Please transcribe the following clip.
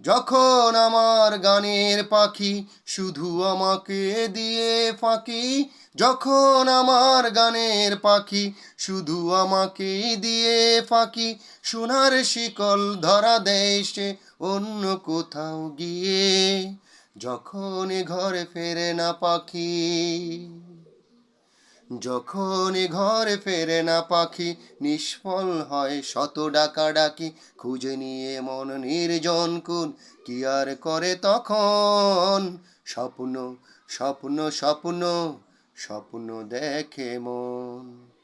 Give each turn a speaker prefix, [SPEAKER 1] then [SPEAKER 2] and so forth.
[SPEAKER 1] যখন আমার গানের পাখি শুধু আমাকে দিয়ে ফাঁকি, যখন আমার গানের পাখি শুধু আমাকে দিয়ে ফাঁকি, সোনার শিকল ধরা সে অন্য কোথাও গিয়ে, যখন ঘরে ফেরে না পাখি। যখন ঘরে ফেরে না পাখি, নিষ্ফল হয় শত ডাকা ডাকি খুঁজে নিয়ে মন নির্জন কুন কি আর করে তখন? স্বপ্ন স্বপ্ন স্বপ্ন স্বপ্ন দেখে মন।